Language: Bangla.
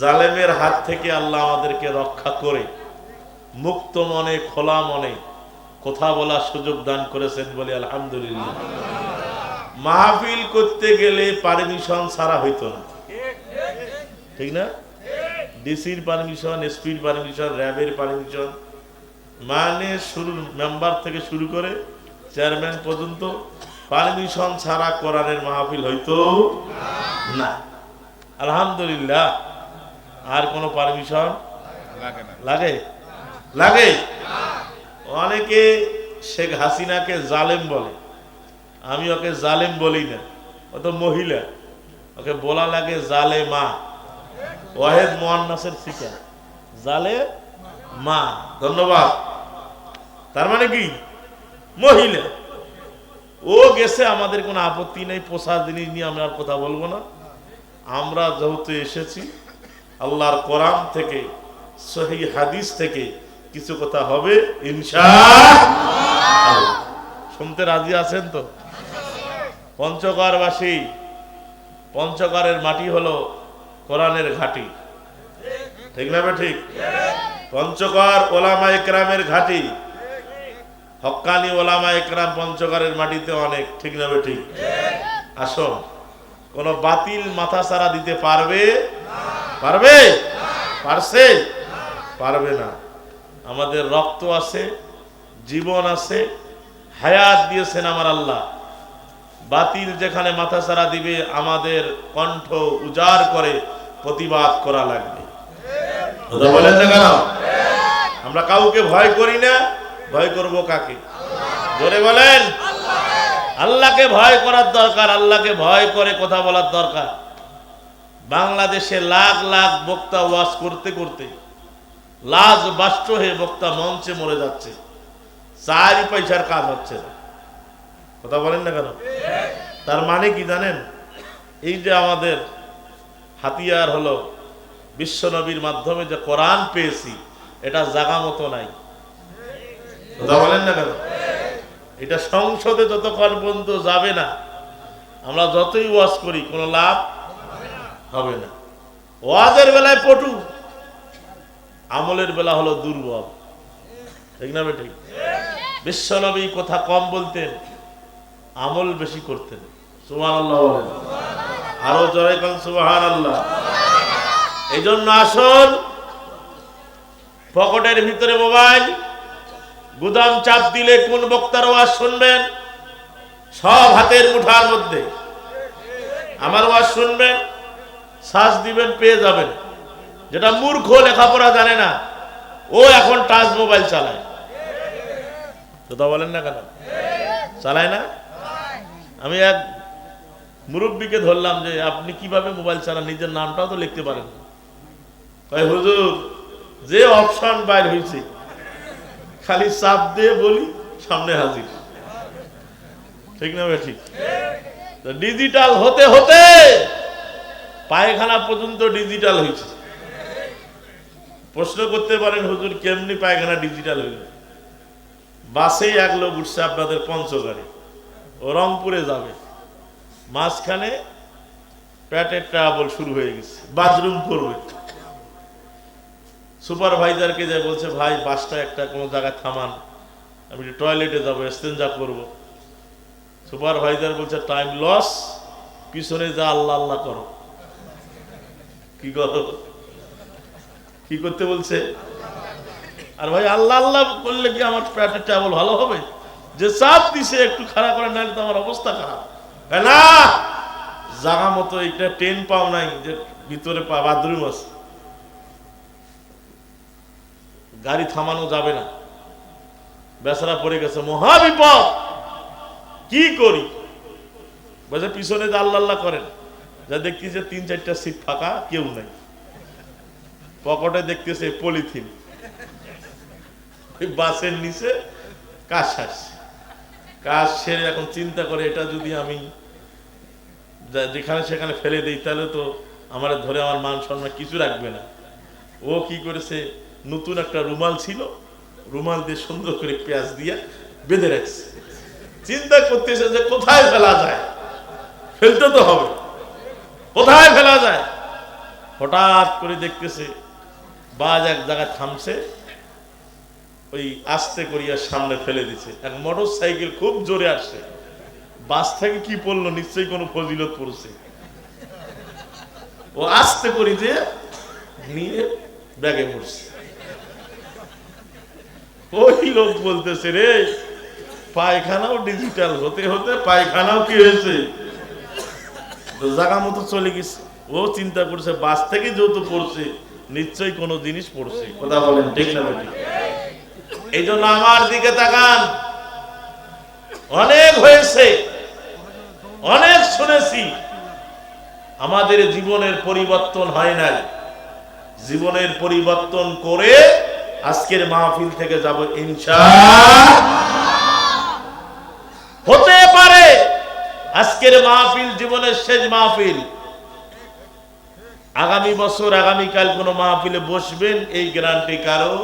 জালেমের হাত থেকে আল্লাহ আমাদেরকে রক্ষা করে, মুক্ত মনে, খোলা মনে কথা বলার সুযোগ দান করেছেন বলে আলহামদুলিল্লাহ। মাহফিল করতে গেলে পারমিশন ছাড়া হইতো না। ঠিক না? ডিসির পারমিশন, এসপির পারমিশন, র্যাবের পারমিশন মানে শুরু, মেম্বার থেকে শুরু করে চেয়ারম্যান পর্যন্ত পারমিশন ছাড়া কোরআনের মাহফিল হইতো না। আলহামদুলিল্লাহ। আর কোনো পারমিশন লাগে লাগে? অনেকে শেখ হাসিনাকে জালেম বলে। আমি ওকে জালেম বলি না। ও তো মহিলা। ওকে বলা লাগে জালে মা। ওয়াহেদ মোহান্নাসের শিকা জালে মা। ধন্যবাদ। তার মানে কি? মহিলা। ও গেছে আমাদের কোনো আপত্তি নেই। পোষা জিনিস নিয়ে আমরা আর কথা বলব না। আমরা যেহেতু এসেছি আল্লাহর কোরআন থেকে, সহি হাদিস থেকে কিছু কথা হবে, ইনশা। শুনতে রাজি আছেন তো? পঞ্চগড়বাসী, পঞ্চগড়ের মাটি হলো কোরআনের ঘাটি। ঠিক না ঠিক পঞ্চগড় ওলামা একরামের ঘাটি। হক্কানি ওলামা একরাম পঞ্চগড়ের মাটিতে অনেক, ঠিক না ঠিক আসো কোন বাতিল মাথা সারা দিতে পারবে? পারবে? পারছে? পারবে না। আমাদের রক্ত আছে, জীবন আছে, হায়াত দিয়েছেন আমার আল্লাহ। বাতিল যেখানে মাথা সারা দিবে, আমাদের কণ্ঠ উজাড় করে প্রতিবাদ করা লাগবে। বলেন না কেন? আমরা কাউকে ভয় করি না, ভয় করব কাকে? জোরে বলেন। আল্লাহকে ভয় করার দরকার, আল্লাহকে ভয় করে কথা বলার দরকার। বাংলাদেশে লাখ লাখ বক্তা ওয়াজ করতে করতে লাজ বাষ্ট হয়ে বক্তা মঞ্চে মরে যাচ্ছে। চারি পয়সার কাজ হচ্ছে না। কথা বলেন না কেন? তার মানে কি জানেন? এই যে আমাদের হাতিয়ার হলো বিশ্বনবীর মাধ্যমে যে কোরআন পেয়েছি, এটা জাগা মতো নাই। কথা বলেন না কেন? এটা সংসদে যতক্ষণ পর্যন্ত যাবে না, আমরা যতই ওয়াজ করি, কোনো লাভ হবে না। ওয়াজের বেলায় পটু, আমলের বেলা হলো দুর্বল। ঠিক না ঠিক বিশ্বনবী কথা কম বলতেন, আমল বেশি করতেন। সুবহান আল্লাহ বলেন। আরও জয় সুবহান আল্লাহ এই জন্য আসল পকেটের ভিতরে মোবাইল, গুদাম চাপ দিলে কোন বক্তার ওয়াজ শুনবেন? সব হাতের মুঠার মধ্যে। আমার ওয়াজ শুনবেন? শ্বাস দিবেন, পেয়ে যাবেন। যেটা মূর্খ লেখাপড়া জানে না, ও এখন টাচ মোবাইল চালায়। কথা বলেন না কেন? চালায় না? আমি এক মুরব্বীকে ধরলাম যে, আপনি কীভাবে মোবাইল চালান? নিজের নামটাও তো লিখতে পারেন। কয়, হুজুর, যে অপশন বাইর হয়েছে খালি চাপ দিয়ে বলি, সামনে হাজির। ঠিক না ঠিক ডিজিটাল হতে হতে পায়খানা পর্যন্ত ডিজিটাল হয়েছে। প্রশ্ন করতে পারেন, হুজুর, কেমনি পায়খানা ডিজিটাল হইল? বাসে এক লোক উঠছে আপনাদের পঞ্চগড়ে। ও রংপুরে যাবে। মাঝখানে প্যাটের ট্রাবল শুরু হয়ে গেছে বাথরুম করবে সুপারভাইজারকে যে বলছে, ভাই, বাসটা একটা কোনো জায়গায় থামান, আমি টয়লেটে যাব এক্সচেঞ্জা করব। সুপারভাইজার বলছে টাইম লস পিছনে যা আল্লাহ আল্লাহ করো। কি কি করতে বলছে? আর ভাই, আল্লাহ আল্লাহ করলে কি আমার পেটের ট্রাবল ভালো হবে? যে চাপ দিছে, একটু খারাপ করে নাহলে তো আমার অবস্থা খারাপ। না! জাগা মতো এটা ট্রেন পাও নাই, যে ভিতরে বাথরুম আছে। গাড়ি থামানো যাবে না। বেচারা পড়ে গেছে মহা বিপদ কি করি? বলছে, পিছনে যে আল্লাহ আল্লাহ করেন। যা দেখছি যে তিন চারটা সিট ফাঁকা, কেউ নাই। পকেটে দেখতেছে পলিথিন বাসের নিচে কাজ সারছে কাজ সেরে এখন চিন্তা করে এটা যদি আমি যেখানে সেখানে ফেলে দিই, তাহলে তো আমার ধরে আমার মান সম্মান কিছু রাখবে না। ও কি করেছে? নতুন একটা রুমাল ছিল, রুমাল দিয়ে সুন্দর করে পেঁয়াজ দিয়ে বেঁধে রাখছে। চিন্তা করতেছে যে কোথায় ফেলা যায়? ফেলতে তো হবে। কোথায় ফেলা যায়? হঠাৎ করে দেখতেছে বাজ এক জায়গায় থামছে, ওই আস্তে করিয়া সামনে ফেলে দিছে। এক মোটর সাইকেল খুব জোরে আসছে। বাস থেকে কি পড়ল? নিশ্চয়ই কোনো ফজিলত পড়ছে। ও আস্তে করি যে নিয়ে ব্যাগে পড়ছে। ওই লোক বলতেছে, রে, পায়খানাও ডিজিটাল হতে হতে পায়খানাও কি হয়েছে? জায়গা মতো চলে গেছে। ও চিন্তা করছে, বাস থেকে যেহেতু পড়ছে, নিশ্চয়ই কোনো জিনিস পড়ছে। কথা বলেন, ঠিক না বেটি এই জন্য আমার দিকে তাকান। অনেক হয়েছে, অনেক শুনেছি। আমাদের জীবনের পরিবর্তন হয় নাই। জীবনের পরিবর্তন করে আজকের মাহফিল থেকে যাব ইনশা হতে পারে আজকের মাহফিল জীবনের শেষ মাহফিল। আগামী বছর আগামীকাল কোন মাহফিলে বসবেন এই গ্যারান্টি কারও?